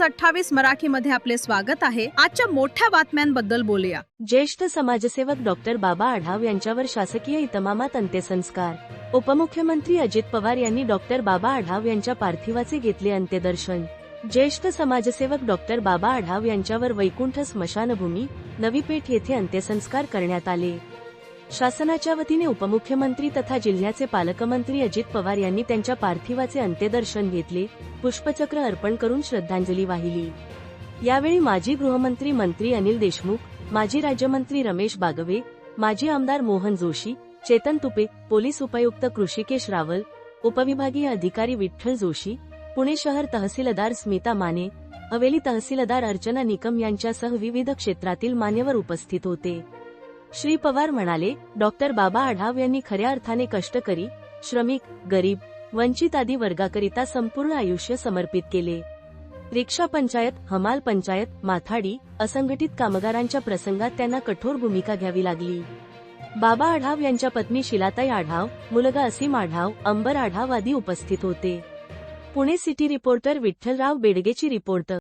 News अठ्ठावीस मराठी मध्ये आपले स्वागत आहे. आजच्या मोठ्या बातम्यांबद्दल बोलूया. ज्येष्ठ समाजसेवक डॉक्टर बाबा आढाव यांच्यावर शासकीय इतमामात अंत्यसंस्कार. उपमुख्यमंत्री अजित पवार यांनी डॉक्टर बाबा आढाव यांच्या पार्थिवाचे घेतले अंत्यदर्शन. ज्येष्ठ समाजसेवक डॉक्टर बाबा आढाव यांच्यावर वैकुंठ स्मशानभूमी नवी पेठ येथे अंत्यसंस्कार करण्यात आले. शासनाच्या वतीने उपमुख्यमंत्री तथा जिल्ह्याचे पालकमंत्री अजित पवार यांनी त्यांच्या पार्थिवाचे अंत्यदर्शन घेतले पुष्पचक्र अर्पण करून श्रद्धांजली वाहिली. यावेळी माजी गृहमंत्री मंत्री अनिल देशमुख माजी राज्यमंत्री रमेश बागवे माजी आमदार मोहन जोशी चेतन तुपे पोलीस उपायुक्त कृषिकेश रावल उपविभागीय अधिकारी विठ्ठल जोशी पुणे शहर तहसीलदार स्मिता माने हवेली तहसीलदार अर्चना निकम यांच्यासह विविध क्षेत्रातील मान्यवर उपस्थित होते. श्री पवार म्हणाले डॉक्टर बाबा आढाव यांनी खऱ्या अर्थाने कष्टकरी श्रमिक गरीब वंचित आदी वर्गाकरिता संपूर्ण आयुष्य समर्पित केले. रिक्षा पंचायत हमाल पंचायत माथाडी असंघटित कामगारांच्या प्रसंगात त्यांना कठोर भूमिका घ्यावी लागली. बाबा आढाव यांच्या पत्नी शिलाताई आढाव मुलगा असीम आढाव अंबर आढाव आदी उपस्थित होते. पुणे सिटी रिपोर्टर विठ्ठलराव बेडगेची रिपोर्ट